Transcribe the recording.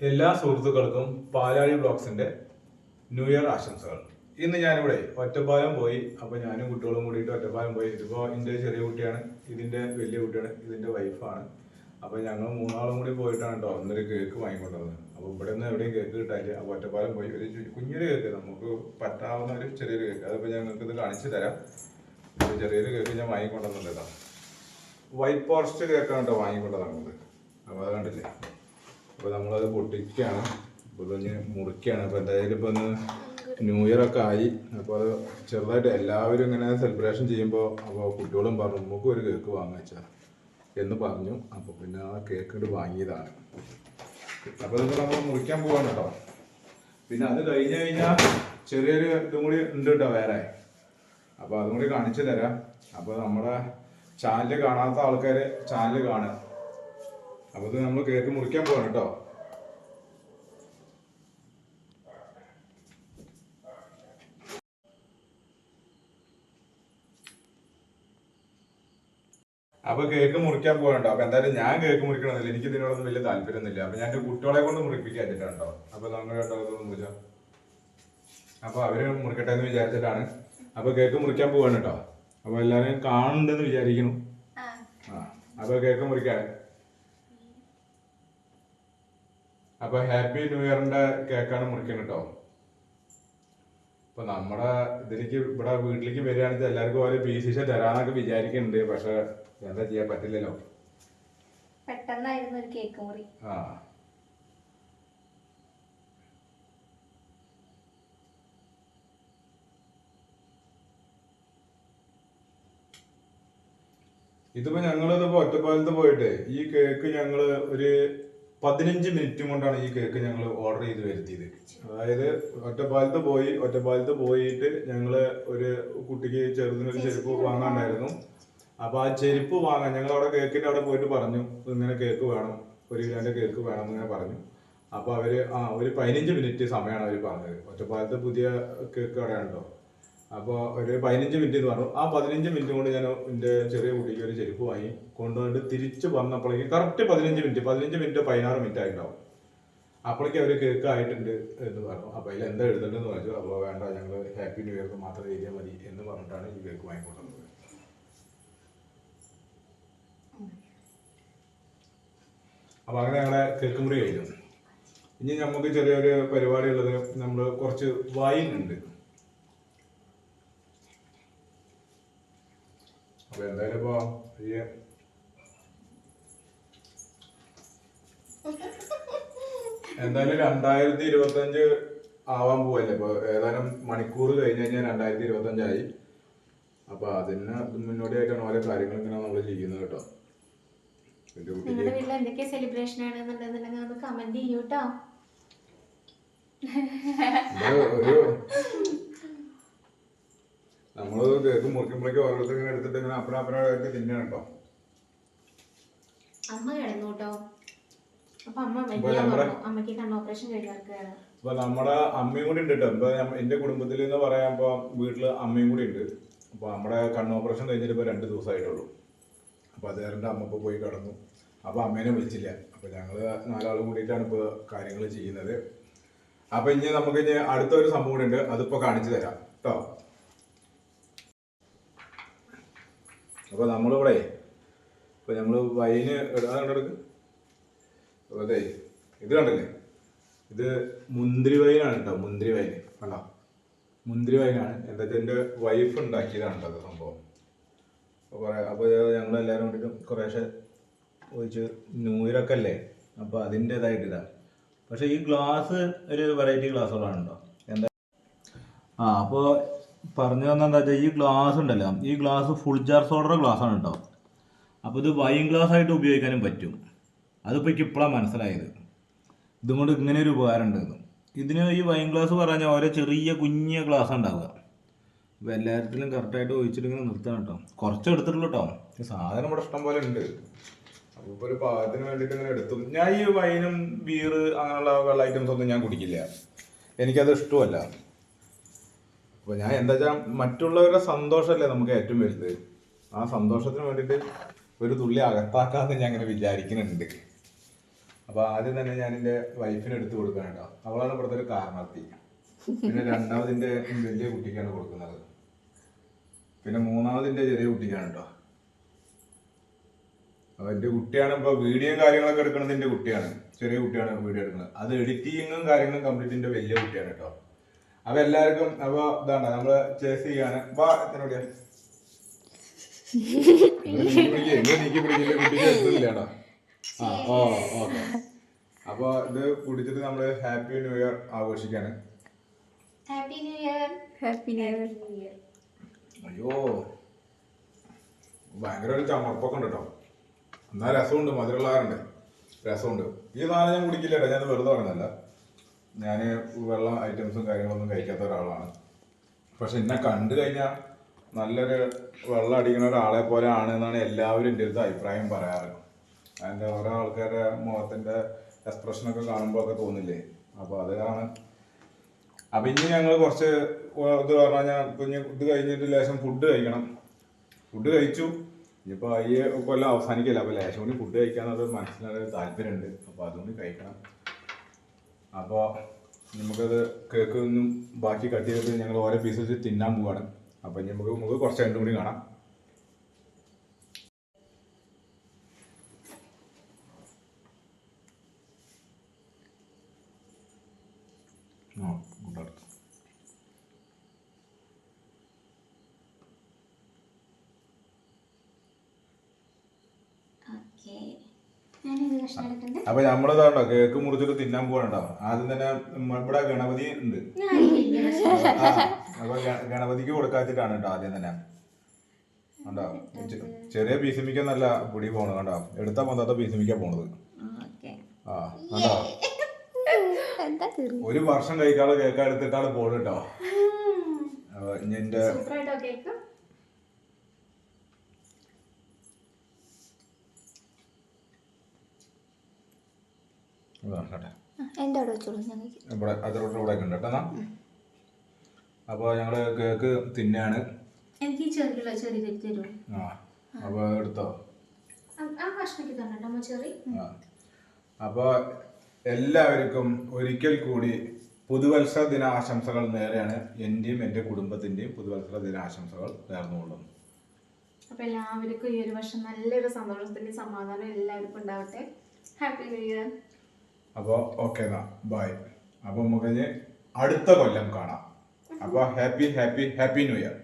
എല്ലാ സുഹൃത്തുക്കൾക്കും പാലാഴി ബ്ലോഗ്സിന്റെ new year ആശംസകൾ. ഇന്ന് ഞാനിവിടെ ഒറ്റപ്പാലം പോയി അപ്പോൾ ഞാനും കുട്ടികളും കൂടിയിട്ട് ഒറ്റപ്പാലം പോയി. ഇതിപ്പോ എന്റെ ചെറിയ കുട്ടിയാണ് ഇതിന്റെ വലിയ കുട്ടിയാണ് ഇതിന്റെ വൈഫാണ്. അപ്പോൾ ഞങ്ങൾ മൂന്നാളും കൂടി പോയിട്ടാണ് കേട്ടോ അന്നൊരു കേക്ക് വാങ്ങിക്കൊണ്ടുവന്നത്. അപ്പോൾ ഇവിടെ നിന്ന് എവിടെയും കേക്ക് കിട്ടാനില്ല. അപ്പൊ ഒറ്റപ്പാലം പോയി ഒരു കുഞ്ഞൊരു കേക്ക് നമുക്ക് പറ്റാവുന്ന ഒരു ചെറിയൊരു കേക്ക്. അതിപ്പോ ഞങ്ങൾക്ക് ഇത് കാണിച്ചു തരാം. ഒരു ചെറിയൊരു കേക്ക് ഞാൻ വാങ്ങിക്കൊണ്ടുവന്നുണ്ട് കേട്ടോ. വൈറ്റ് ഫോറസ്റ്റ് കേക്കാണ് കേട്ടോ വാങ്ങിക്കൊണ്ടത് അപ്പോൾ അത് കണ്ടില്ലേ? അപ്പോൾ നമ്മളത് പൊട്ടിക്കുകയാണ് അപ്പോൾ ഇതൊന്ന് മുറിക്കുകയാണ് അപ്പോൾ എന്തായാലും ഇപ്പോൾ ഒന്ന് ന്യൂ ഇയർ ഒക്കെ ആയി. അപ്പോൾ അത് ചെറുതായിട്ട് എല്ലാവരും ഇങ്ങനെ സെലിബ്രേഷൻ ചെയ്യുമ്പോൾ അപ്പോൾ കുട്ടികളും പറഞ്ഞു നമുക്ക് ഒരു കേക്ക് വാങ്ങിച്ചാൽ എന്ന് പറഞ്ഞു. അപ്പോൾ പിന്നെ ആ കേക്ക് ഇട്ട് വാങ്ങിയതാണ്. അപ്പോൾ ഇതിപ്പോൾ നമ്മൾ മുറിക്കാൻ പോവാണ് കേട്ടോ പിന്നെ അത് കഴിഞ്ഞ് കഴിഞ്ഞാൽ ചെറിയൊരു ഇതും കൂടി ഉണ്ട് കേട്ടോ വേറെ. അപ്പോൾ അതും കൂടി കാണിച്ചു തരാം. അപ്പോൾ നമ്മുടെ ചാനൽ കാണാത്ത ആൾക്കാർ ചാനൽ കാണുക. അപ്പോൾ ഇത് നമ്മൾ കേക്ക് മുറിക്കാൻ പോവാണ് കേട്ടോ അപ്പൊ കേക്ക് മുറിക്കാൻ പോകണ്ടോ അപ്പൊ എന്തായാലും ഞാൻ കേക്ക് മുറിക്കണമെന്നില്ല. എനിക്ക് ഇതിനോടൊന്നും വലിയ താല്പര്യമൊന്നുമില്ല. അപ്പൊ ഞാൻ കുട്ടികളെ കൊണ്ട് മുറിപ്പിക്കാൻ വെച്ചിട്ടുണ്ടോ അപ്പൊ നമ്മൾ കേട്ടോ മുറിച്ചോ. അപ്പൊ അവർ മുറിക്കട്ടെ എന്ന് വിചാരിച്ചിട്ടാണ്. അപ്പൊ കേക്ക് മുറിക്കാൻ പോവാണ് കേട്ടോ അപ്പൊ എല്ലാരും കാണുന്നുണ്ടെന്ന് വിചാരിക്കുന്നു. ആ. അപ്പൊ കേക്ക് മുറിക്കാൻ അപ്പൊ ഹാപ്പി ന്യൂ ഇയറിന്റെ കേക്കാണ് മുറിക്കുന്നത് കേട്ടോ. അപ്പൊ നമ്മുടെ ഇതിലേക്ക് ഇവിടെ വീട്ടിലേക്ക് വരികയാണെങ്കിൽ എല്ലാവർക്കും ഓരോ പീസീസ് തരാന്നൊക്കെ വിചാരിക്കുന്നുണ്ട് പക്ഷെ എന്താ ചെയ്യാൻ പറ്റില്ലല്ലോ. പെട്ടെന്നായിരുന്നു ഒരു കേക്ക് മുറി. ആ. ഇതിപ്പോ ഞങ്ങളിതിപ്പോ ഒറ്റപ്പാലത്ത് പോയിട്ട് ഈ കേക്ക് ഞങ്ങൾ ഒരു പതിനഞ്ച് മിനിറ്റ് കൊണ്ടാണ് ഈ കേക്ക് ഞങ്ങൾ ഓർഡർ ചെയ്ത് വരുത്തിയത്. അതായത് ഒറ്റപ്പാലത്ത് പോയി ഒറ്റപ്പാലത്ത് പോയിട്ട് ഞങ്ങൾ ഒരു കുട്ടിക്ക് ചെറുതിനൊരു ചെരുപ്പ് വാങ്ങാണ്ടായിരുന്നു. അപ്പൊ ആ ചെരുപ്പ് വാങ്ങാൻ ഞങ്ങൾ അവിടെ കേക്കിന്റെ അവിടെ പോയിട്ട് പറഞ്ഞു ഇങ്ങനെ കേക്ക് വേണം ഒരു കിലോന്റെ കേക്ക് വേണം എന്നിങ്ങനെ പറഞ്ഞു. അപ്പൊ അവർ ആ ഒരു പതിനഞ്ച് മിനിറ്റ് സമയമാണ് അവർ പറഞ്ഞത്. ഒറ്റപ്പാലത്ത് പുതിയ കേക്ക് കടയാണല്ലോ. അപ്പോൾ ഒരു പതിനഞ്ച് മിനിറ്റ് എന്ന് പറഞ്ഞു. ആ പതിനഞ്ച് മിനിറ്റ് കൊണ്ട് ഞാൻ എന്റെ ചെറിയ കുട്ടിക്ക് ഒരു ചെരുപ്പ് വാങ്ങി കൊണ്ടുവന്നിട്ട് തിരിച്ച് വന്നപ്പോഴേക്കും കറക്റ്റ് പതിനഞ്ച് മിനിറ്റ് പതിനഞ്ച് മിനിറ്റ് പതിനാറ് മിനിറ്റ് ആയിട്ടുണ്ടാവും. അപ്പോഴേക്കും അവർ കേക്ക് ആയിട്ടുണ്ട് എന്ന് പറഞ്ഞു. അപ്പോൾ അതിൽ എന്താ എഴുതണ്ടെന്ന് പറഞ്ഞു അപ്പോൾ വേണ്ട ഞങ്ങൾ ഹാപ്പി ന്യൂ ഇയർ മാത്രം എഴുതിയാൽ മതി എന്ന് പറഞ്ഞിട്ടാണ് ഈ കേക്ക് വാങ്ങിക്കൊണ്ടുവന്നത്. അപ്പോൾ അങ്ങനെ ഞങ്ങളെ കേക്ക് മുറി കഴിഞ്ഞു. ഇനി നമുക്ക് ചെറിയൊരു പരിപാടി ഉള്ളത് നമ്മൾ കുറച്ച് വൈൻ ഉണ്ട്. അപ്പൊ എന്തായാലും ഇപ്പൊ ഈ എന്തായാലും രണ്ടായിരത്തി ഇരുപത്തി അഞ്ച് ആവാൻ പോവല്ലേ? ഇപ്പൊ ഏതാനും മണിക്കൂർ കഴിഞ്ഞ് കഴിഞ്ഞാൽ രണ്ടായിരത്തി ഇരുപത്തഞ്ചായി. അപ്പോൾ അപ്പൊ അതിന് മുന്നോടിയായിട്ടാണ് ഓരോ കാര്യങ്ങൾ ഇങ്ങനെ നമ്മൾ ചെയ്യുന്നത് കേട്ടോ. എന്റെ കുട്ടിക്ക് നിങ്ങളുടെ വീട്ടിൽ എന്തൊക്കെ സെലിബ്രേഷൻ ആണെന്നുണ്ടെന്നുണ്ടെങ്കിൽ ഒന്ന് കമന്റ് ഒരു നമ്മൾ കേക്ക് മുറിക്കുമ്പോഴേക്കും ഓരോരുത്തർ ഇങ്ങനെ എടുത്തിട്ട് ഇങ്ങനെ ആയിട്ട് തിന്നാണ് കേട്ടോ. അമ്മ കിടന്നു കേട്ടോ. അപ്പൊ അമ്മ വലിയ നമ്മുടെ- അമ്മയ്ക്ക് കണ്ണ് ഓപ്പറേഷൻ കഴിഞ്ഞിരിക്കുകയാണ് അപ്പൊ നമ്മുടെ അമ്മയും കൂടി ഉണ്ട് കേട്ടോ. ഇപ്പൊ എന്റെ കുടുംബത്തിൽ എന്ന് പറയുമ്പോ വീട്ടിൽ അമ്മയും കൂടി ഉണ്ട്. അപ്പൊ നമ്മുടെ കണ്ണ് ഓപ്പറേഷൻ കഴിഞ്ഞിട്ട് ഇപ്പൊ രണ്ട് ദിവസമായിട്ടുള്ളൂ. അപ്പൊ അത് കാരണം അമ്മ ഇപ്പൊ പോയി കിടന്നു. അപ്പൊ അമ്മേനെ വിളിച്ചില്ല. അപ്പൊ ഞങ്ങൾ നാലാളും കൂടിയിട്ടാണ് ഇപ്പൊ കാര്യങ്ങൾ ചെയ്യുന്നത്. അപ്പൊ ഇനി നമുക്ക് ഇനി അടുത്തൊരു സംഭവം കൂടി ഉണ്ട്. അതിപ്പോ കാണിച്ചു തരാം. കേട്ടോ. അപ്പൊ നമ്മളിവിടെ ഇപ്പൊ ഞങ്ങൾ വൈന് എടുക്ക്? അപ്പോൾ അതെ ഇത് കണ്ടില്ലേ? ഇത് മുന്തിരി വൈനാണ് കേട്ടോ മുന്തിരി വൈൻ കണ്ടോ? മുന്തിരി വൈനാണ്. എന്താ വെച്ചാൽ എന്റെ വൈഫ് ഉണ്ടാക്കിയതാണ് കേട്ടോ സംഭവം അപ്പോൾ കുറേ അപ്പോൾ ഞങ്ങൾ എല്ലാവരും കൂടിയിട്ട് കുറേശ്ശെ ഒഴിച്ച് നൂയിലൊക്കെ അല്ലേ അപ്പോൾ അതിന്റേതായിട്ട് ഇതാണ് പക്ഷേ ഈ ഗ്ലാസ് ഒരു വെറൈറ്റി ഗ്ലാസ്സുകളാണ് കേട്ടോ എന്താ? ആ അപ്പോൾ പറഞ്ഞു തന്നെ എന്താ വെച്ചാൽ ഈ ഗ്ലാസ് ഉണ്ടല്ലോ ഈ ഗ്ലാസ് ഫുൾ ജാർ സോഡയുടെ ഗ്ലാസ് ആണ് കേട്ടോ അപ്പോൾ ഇത് വൈൻ ഗ്ലാസ് ആയിട്ട് ഉപയോഗിക്കാനും പറ്റും. അതിപ്പോൾ എനിക്ക് ഇപ്പോഴാണ് മനസ്സിലായത്. ഇതും കൊണ്ട് ഇങ്ങനെ ഒരു ഉപകാരം ഉണ്ടെന്ന് ഇതിന് ഈ വൈൻ ഗ്ലാസ് പറഞ്ഞാൽ ഓരോ ചെറിയ കുഞ്ഞ ഗ്ലാസ് ഉണ്ടാവുക. അപ്പോൾ എല്ലാത്തിലും കറക്റ്റായിട്ട് ഒഴിച്ചിട്ട് ഇങ്ങനെ നിർത്തണം കേട്ടോ കുറച്ച് എടുത്തിട്ടുള്ളൂ കേട്ടോ സാധനം ഇവിടെ ഇഷ്ടം പോലെ ഉണ്ട്. അപ്പോൾ ഇപ്പോൾ ഒരു പാകത്തിന് വേണ്ടിയിട്ട് ഇങ്ങനെ എടുത്തു. ഞാൻ ഈ വൈനും ബീറ് അങ്ങനെയുള്ള വെള്ള ഐറ്റംസ് ഒന്നും ഞാൻ കുടിക്കില്ല. എനിക്കത് ഇഷ്ടമല്ല. അപ്പോൾ ഞാൻ എന്താ വെച്ചാൽ മറ്റുള്ളവരുടെ സന്തോഷമല്ലേ നമുക്ക് ഏറ്റവും വലുത്. ആ സന്തോഷത്തിന് വേണ്ടിയിട്ട് ഒരു തുള്ളി അകത്താക്കാന്ന് ഞാൻ അങ്ങനെ വിചാരിക്കുന്നുണ്ട്. അപ്പോൾ ആദ്യം തന്നെ ഞാൻ എന്റെ വൈഫിന് എടുത്ത് കൊടുക്കാനുണ്ടോ അവളാണ് ഇവിടുത്തെ ഒരു കാരണത്തി പിന്നെ രണ്ടാമതിന്റെ വലിയ കുട്ടിക്കാണ് കൊടുക്കുന്നത്. പിന്നെ മൂന്നാമതിന്റെ ചെറിയ കുട്ടിക്കാണ് കേട്ടോ. അപ്പോൾ എന്റെ കുട്ടിയാണ് ഇപ്പോൾ വീഡിയോ കാര്യങ്ങളൊക്കെ എടുക്കുന്നത് എന്റെ കുട്ടിയാണ്. ചെറിയ കുട്ടിയാണ് വീഡിയോ എടുക്കുന്നത്. അത് എഡിറ്റിങ്ങും കാര്യങ്ങളും കംപ്ലീറ്റ് എന്റെ വലിയ കുട്ടിയാണ് കേട്ടോ. അപ്പോൾ എല്ലാവർക്കും അപ്പൊ ഇതാണ് നമ്മൾ ചേസ് ചെയ്യാണ് വാ എത്രയോടെയാ നീക്കി പിടിക്കില്ല കുട്ടിക്ക് എടുത്തില്ലേടാ ആ ഓ ഓക്കെ. അപ്പോൾ ഇത് കുടിച്ചിട്ട് നമ്മൾ happy new year ആഘോഷിക്കാണ്. Happy new year happy new year അയ്യോ. ഭയങ്കര ഒരു ചമർപ്പൊക്കെ ഉണ്ട് കേട്ടോ എന്നാ രസമുണ്ട് മധുരമുള്ളവരുണ്ട് രസമുണ്ട്. ഈ സാധനം ഞാൻ കുടിക്കില്ല കേട്ടോ ഞാൻ വെറുതെ പറയുന്നല്ല ഞാൻ വെള്ള ഐറ്റംസും കാര്യങ്ങളൊന്നും കഴിക്കാത്ത ഒരാളാണ്. പക്ഷെ എന്നെ കണ്ടു കഴിഞ്ഞാൽ നല്ലൊരു വെള്ളം അടിക്കുന്ന ഒരാളെ പോലെ ആണ് എന്നാണ് എല്ലാവരും എന്റെ അടുത്ത് അഭിപ്രായം പറയാറ്. അതിന്റെ ഓരോ ആൾക്കാരുടെ മുഖത്തിന്റെ എക്സ്പ്രഷനൊക്കെ കാണുമ്പോൾ ഒക്കെ തോന്നില്ലേ? അപ്പോൾ അതാണ്. അപ്പം ഇനി ഞങ്ങൾ കുറച്ച് ഇത് പറഞ്ഞാൽ കുഞ്ഞ് ഇത് കഴിഞ്ഞിട്ട് ലേശം ഫുഡ് കഴിക്കണം. ഫുഡ് കഴിച്ചു. ഇനിയിപ്പോൾ ഈ കൊല്ലം അവസാനിക്കില്ല? അപ്പോൾ ലേശം കൂടി ഫുഡ് കഴിക്കാനൊരു മനസ്സിലൊരു താല്പര്യമുണ്ട് അപ്പോൾ അതുകൊണ്ട് കഴിക്കണം. അപ്പോൾ നമുക്കത് കേക്ക് ഒന്നും ബാക്കി കട്ട് ചെയ്തിട്ട് ഞങ്ങൾ ഓരോ പീസ് വെച്ച് തിന്നാൻ പോവാണ്. അപ്പോൾ ഇനി നമുക്ക് നമുക്ക് കുറച്ച് രണ്ടും കൂടി കാണാം ആ കൊണ്ടുവരാം ഓക്കെ ഞാനിത് നമ്മൾ ഇതാണ്ടോ അപ്പൊ കേക്ക് മുറിച്ചിട്ട് തിന്നാൻ പോകണ്ടോ ആദ്യം തന്നെ ഇവിടെ ഗണപതി ഉണ്ട്. അപ്പൊ ഗണപതിക്ക് കൊടുക്കാച്ചിട്ടാണ് കേട്ടോ ആദ്യം തന്നെ. കണ്ടോ? ചെറിയ പീസിമിക്ക നല്ല പൊടി പോണത് കണ്ടോ? എടുത്താ പൊന്താത്ത പീസിമിക്ക പോണത്. ഓക്കെ. ആ കണ്ടോ? ഒരു വർഷം കഴിക്കാതെ കേക്ക് എടുത്തിട്ടാണ് പോണ് കേട്ടോ. അപ്പൊ ഇനി എന്റെ സൂപ്പർ ആയിട്ടോ കേക്ക് ഇതാ, കേട്ടോ. എന്റെ അവിടെ വെച്ചോളൂ ഇവിടെ അതിലോട്ട് ഇവിടെ ഉണ്ട് കേട്ടോ അപ്പോൾ ഞങ്ങൾ കേക്ക് തിന്നാണ്. എനിക്ക് ചെറിയ ചെറിയ കേക്ക് തരുമോ? ആ അപ്പോൾ എടുത്തോ? ആ കഷ്ണക്ക് തന്നെ കേട്ടോ ചെറി. അപ്പോൾ എല്ലാവർക്കും ഒരിക്കൽ കൂടി പുതുവത്സര ദിനാശംസകൾ നേരെയാണ് എന്റെയും എന്റെ കുടുംബത്തിന്റെയും പുതുവത്സര ദിനാശംസകൾ നേർന്നുകൊള്ളുന്നു അപ്പൊ എല്ലാവർക്കും ഈ ഒരു വർഷം നല്ലൊരു സന്തോഷത്തിന്റെ സമാധാനം എല്ലാവർക്കും ഉണ്ടാവട്ടെ. ഹാപ്പി ന്യൂ ഇയർ അപ്പോൾ ഓക്കെ എന്നാ ബൈ അപ്പോൾ നമുക്ക് അടുത്ത കൊല്ലം കാണാം. അപ്പോൾ happy happy happy new year